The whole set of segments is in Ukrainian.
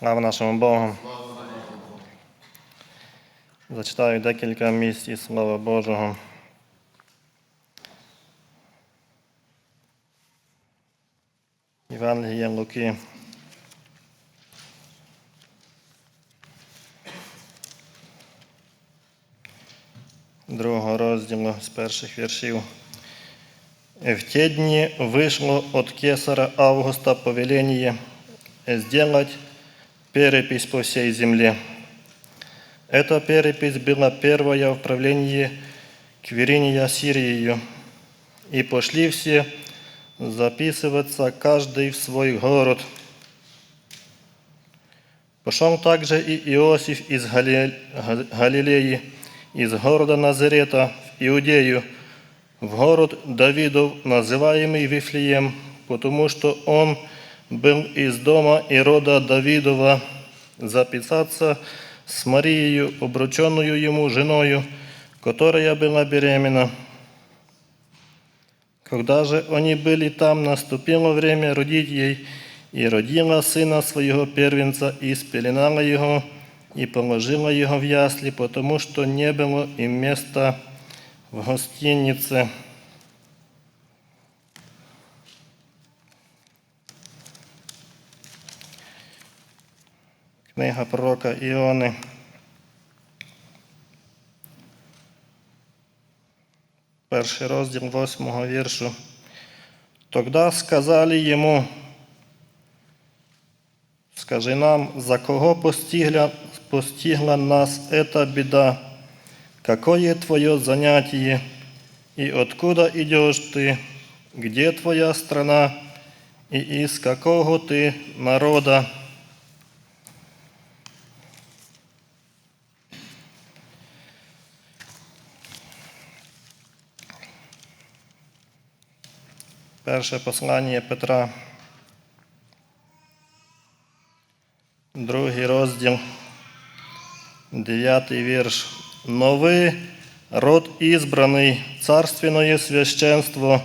Слава нашому Богу. Зачитаю декілька місць із Слова Божого. Євангеліє Луки. Другого розділу з перших віршів. В те дни вышло от кесара Августа повеление сделать перепись по всей земле. Эта перепись была первая в правлении Квириния Сирию, и пошли все записываться каждый в свой город. Пошел также и Иосиф из Гали- Га- Галилеи, из города Назарета в Иудею, в город Давидов, называемый Вифлеем, потому что он был из дома и рода Давидова, записаться с Марией, обрученную ему женою, которая была беременна. Когда же они были там, наступило время родить ей, и родила сына своего первенца, и спеленала его, и положила его в ясли, потому что не было им места в гостинице. Книга пророка Іони. Перший розділ восьмого віршу. Тогда сказали йому, скажи нам, за кого постигла, постигла нас эта беда? Какое твое занятие? И откуда идешь ты? Где твоя страна? И из какого ты народа? Перше послання Петра, другий розділ, дев'ятий вірш. Новий род избранный, царственное священство,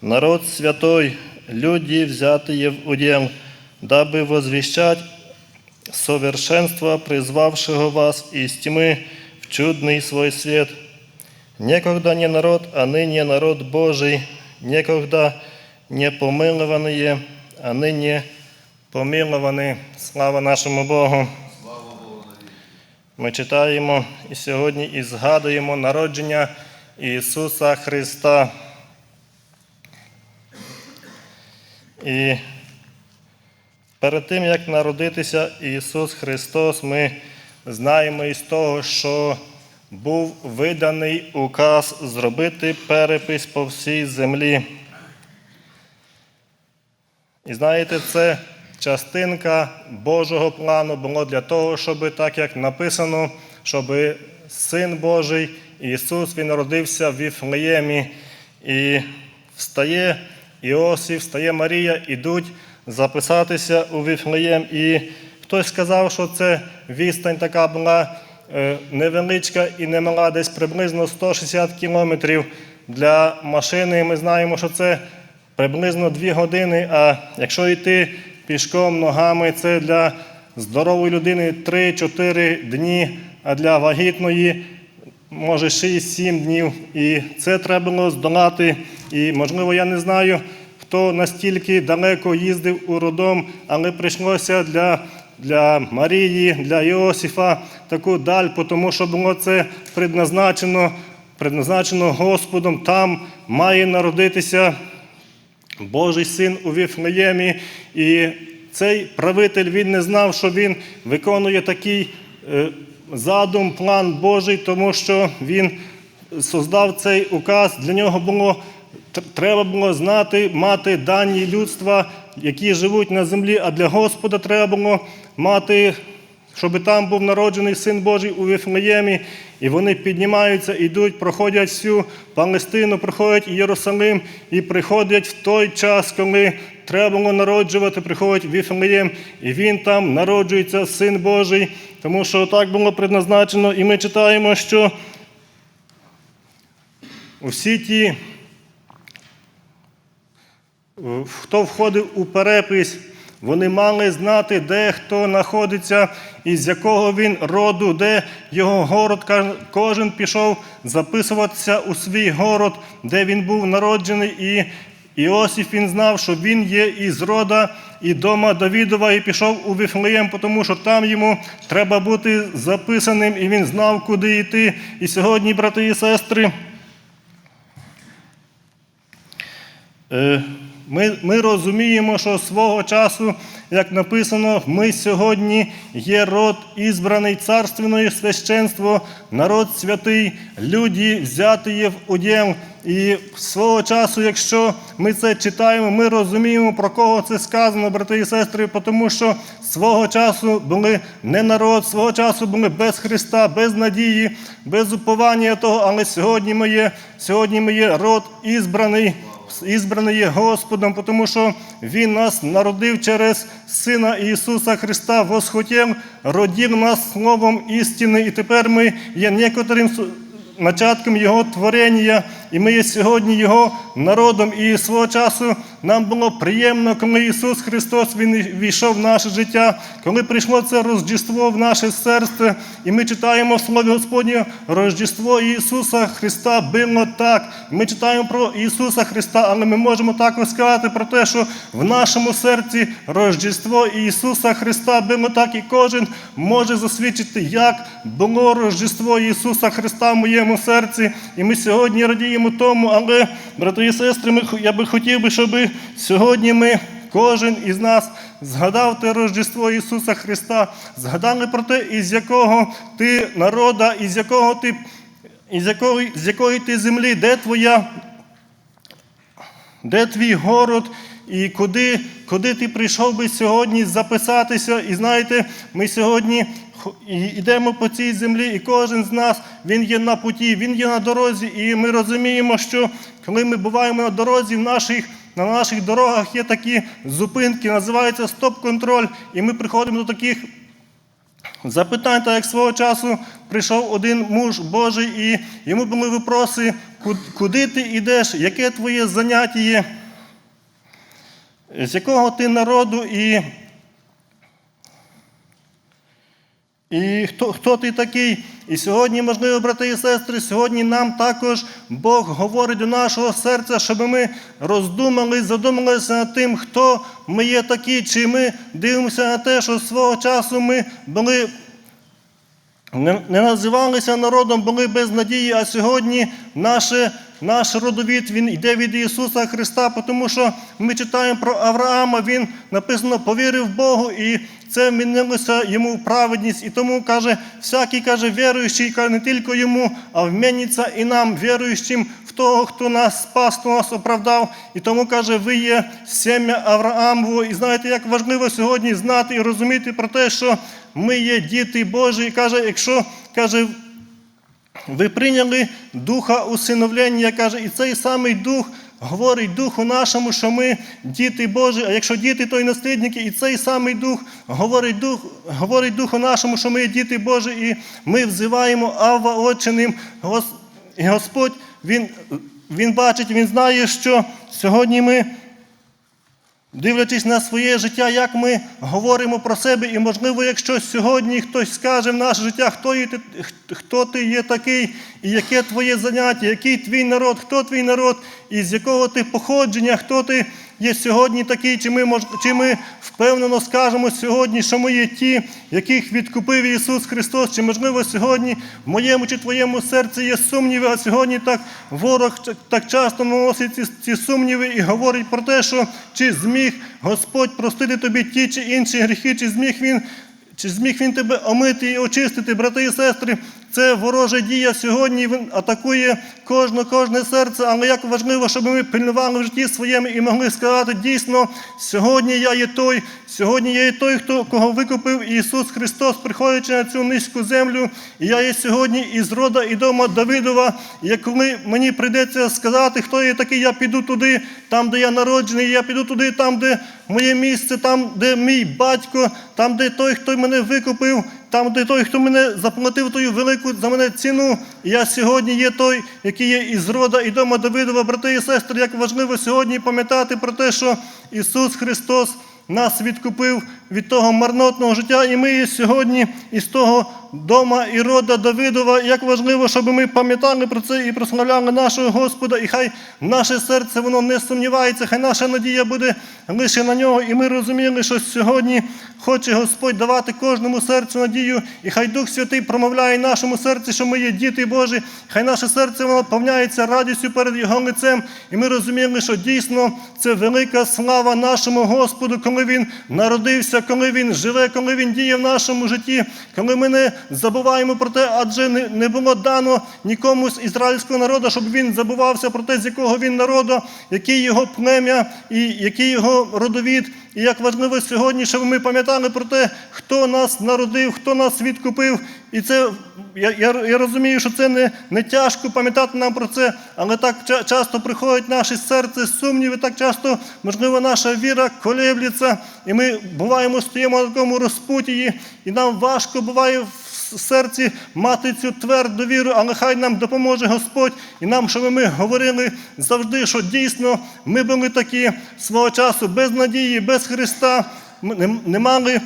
народ святой, люди, взятые в удел, дабы возвещать совершенство призвавшего вас из тьмы в чудный свой свет. Некогда не народ, а ныне народ Божий, некогда не помилованные, а ныне помиловані. Слава нашому Богу. Ми читаємо і сьогодні і згадуємо народження Ісуса Христа. І перед тим, як народитися Ісус Христос, ми знаємо із того, що був виданий указ зробити перепис по всій землі. І знаєте, це частинка Божого плану було для того, щоб, так як написано, щоб Син Божий Ісус Він народився в Віфлеємі. І встає Іосиф, встає Марія, ідуть записатися у Віфлеєм. І хтось сказав, що це відстань така була е, невеличка і немала, десь приблизно 160 кілометрів для машини. Ми знаємо, що це приблизно 2 години. А якщо йти пішком ногами, це для здорової людини 3-4 дні, а для вагітної може 6-7 днів. І це треба було здолати. І, можливо, я не знаю, хто настільки далеко їздив у родом, але прийшлося для. Для Марії, для Іосифа таку даль, тому що було це предназначено, предназначено Господом. Там має народитися Божий син у Віфлеємі. І цей правитель він не знав, що він виконує такий е, задум, план Божий, тому що він создав цей указ. Для нього було треба було знати, мати дані людства, які живуть на землі. А для Господа треба було мати щоб там був народжений Син Божий у Вифлеємі, і вони піднімаються, йдуть, проходять всю Палестину, проходять Єрусалим і приходять в той час, коли треба було народжувати, приходять в Віфлеєм, і він там народжується, Син Божий, тому що так було предназначено. І ми читаємо, що усі ті, хто входив у перепис, Вони мали знати, де хто знаходиться і з якого він роду, де його город. Кожен пішов записуватися у свій город, де він був народжений. І Іосиф він знав, що він є із рода і дома Давідова, і пішов у Вифлеєм, тому що там йому треба бути записаним, і він знав, куди йти. І сьогодні, брати і сестри, Е, Ми, ми розуміємо, що свого часу, як написано, ми сьогодні є род ізбраний царственної священство, народ святий, люди взяті є в удєл. І свого часу, якщо ми це читаємо, ми розуміємо, про кого це сказано, брати і сестри, тому що свого часу були не народ, свого часу були без Христа, без надії, без уповання того, але сьогодні ми є, сьогодні ми є род ізбраний ізбраний є Господом, тому що Він нас народив через Сина Ісуса Христа, восхотів, родів нас словом істини, і тепер ми є некоторим начатком Його творення, і ми є сьогодні Його народом. І свого часу нам було приємно, коли Ісус Христос Він війшов в наше життя, коли прийшло це Рождество в наше серце, і ми читаємо в Слові Господнє Рождество Ісуса Христа було так. Ми читаємо про Ісуса Христа, але ми можемо також сказати про те, що в нашому серці Рождество Ісуса Христа було так, і кожен може засвідчити, як було Рождество Ісуса Христа в моєму серці. І ми сьогодні радіємо тому, але, брати і сестри, ми, я би хотів би, щоб сьогодні ми. Кожен із нас згадав те Рождество Ісуса Христа, згадали про те, із якого ти народа, із якого ти, із якої, з якої ти землі, де твоя, де твій город, і куди, куди ти прийшов би сьогодні записатися. І знаєте, ми сьогодні і- йдемо по цій землі, і кожен з нас він є на путі, він є на дорозі, і ми розуміємо, що коли ми буваємо на дорозі, в наших на наших дорогах є такі зупинки, називаються стоп-контроль, і ми приходимо до таких запитань, так як свого часу прийшов один муж Божий, і йому були випроси, куди ти йдеш, яке твоє заняття є, з якого ти народу? І, і хто, хто ти такий. І сьогодні, можливо, брати і сестри, сьогодні нам також Бог говорить до нашого серця, щоб ми роздумали, задумалися над тим, хто ми є такі, чи ми дивимося на те, що свого часу ми були не, називалися народом, були без надії, а сьогодні наше, наш родовід він йде від Ісуса Христа, тому що ми читаємо про Авраама, він написано повірив Богу, і це вмінилося йому в праведність. І тому каже, всякий каже, віруючий, каже, не тільки йому, а вміниться і нам, віруючим в того, хто нас спас, хто нас оправдав. І тому каже, ви є сім'я Авраамово. І знаєте, як важливо сьогодні знати і розуміти про те, що ми є діти Божі. І каже, якщо каже, ви прийняли духа усиновлення, каже, і цей самий дух говорить духу нашому, що ми діти Божі. А якщо діти, то й наслідники, і цей самий дух говорить, дух, говорить духу нашому, що ми діти Божі, і ми взиваємо Авва Отчиним. І Господь він, він бачить, Він знає, що сьогодні ми. Дивлячись на своє життя, як ми говоримо про себе, і, можливо, якщо сьогодні хтось скаже в наше життя, хто, є хто ти є такий, і яке твоє заняття, який твій народ, хто твій народ, і з якого ти походження, хто ти є сьогодні такий, чи ми, мож, чи ми впевнено скажемо сьогодні, що ми є ті, яких відкупив Ісус Христос, чи можливо сьогодні в моєму чи твоєму серці є сумніви, а сьогодні так ворог так часто наносить ці, ці сумніви і говорить про те, що чи зміг Господь простити тобі ті чи інші гріхи, чи зміг Він. Чи зміг він тебе омити і очистити, брати і сестри? Це ворожа дія сьогодні. Він атакує кожне, кожне серце. Але як важливо, щоб ми пильнували в житті своєму і могли сказати, дійсно, сьогодні я є той, сьогодні я є той, хто кого викупив Ісус Христос, приходячи на цю низьку землю. І я є сьогодні із рода і дома Давидова. Як мені прийдеться сказати, хто я такий, я піду туди, там, де я народжений, я піду туди, там, де моє місце, там, де мій батько, там, де той, хто мене викупив, там, де той, хто мене заплатив тою велику за мене ціну. Я сьогодні є той, який є із рода і дома Давидова, брати і сестри, як важливо сьогодні пам'ятати про те, що Ісус Христос. нас відкупив від того марнотного життя, і ми є сьогодні із того дома і рода Давидова. Як важливо, щоб ми пам'ятали про це і прославляли нашого Господа, і хай наше серце воно не сумнівається, хай наша надія буде лише на нього. І ми розуміли, що сьогодні хоче Господь давати кожному серцю надію, і хай Дух Святий промовляє нашому серці, що ми є діти Божі, хай наше серце воно повняється радістю перед Його лицем. І ми розуміли, що дійсно це велика слава нашому Господу, коли Він народився, коли Він живе, коли Він діє в нашому житті, коли ми не забуваємо про те, адже не, було дано нікому з ізраїльського народу, щоб він забувався про те, з якого він народу, який його плем'я і який його родовід. І як важливо сьогодні, щоб ми пам'ятали про те, хто нас народив, хто нас відкупив. І це я, я, я розумію, що це не, не тяжко пам'ятати нам про це, але так ча- часто приходять в наше серце сумніви, так часто, можливо, наша віра колеблється, і ми буваємо стоїмо на такому розпутії, і нам важко буває серці мати цю тверду віру, але хай нам допоможе Господь. І нам, щоб ми говорили завжди, що дійсно ми були такі свого часу без надії, без Христа, ми не- мали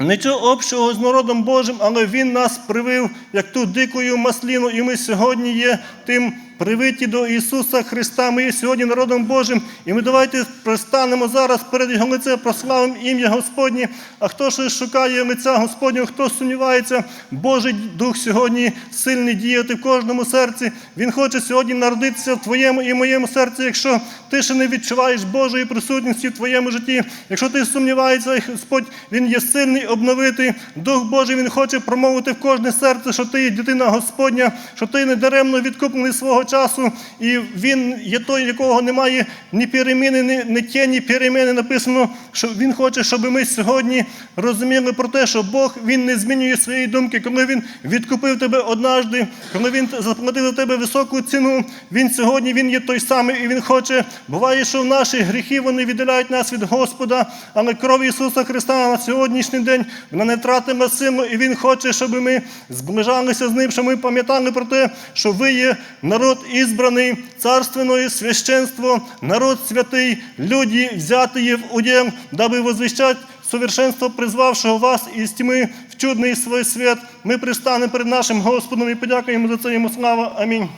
Нічого общого з народом Божим, але Він нас привив, як ту дикою масліну, і ми сьогодні є тим привиті до Ісуса Христа. Ми є сьогодні народом Божим, і ми давайте пристанемо зараз перед Його лице, прославимо ім'я Господнє. А хто ще шукає лиця Господнього, хто сумнівається, Божий Дух сьогодні сильний діяти в кожному серці. Він хоче сьогодні народитися в твоєму і моєму серці, якщо ти ще не відчуваєш Божої присутності в твоєму житті, якщо ти сумніваєшся, Господь, Він є сильний обновити. Дух Божий Він хоче промовити в кожне серце, що ти є дитина Господня, що ти не даремно відкуплений свого часу, і Він є той, якого немає ні переміни, ні, ні тіні переміни. Написано, що Він хоче, щоб ми сьогодні розуміли про те, що Бог Він не змінює свої думки, коли Він відкупив тебе однажди, коли Він заплатив за тебе високу ціну. Він сьогодні Він є той самий, і Він хоче. Буває, що наші гріхи вони віддаляють нас від Господа, але кров Ісуса Христа на сьогоднішній день вона не тратиме силу, і Він хоче, щоб ми зближалися з ним, щоб ми пам'ятали про те, що ви є народ ізбраний, царственное священство, народ святий, люди взятые в удел, даби возвещать совершенство призвавшого вас із тьми в чудний свій світ. Ми пристанемо перед нашим Господом і подякуємо за це йому слава. Амінь.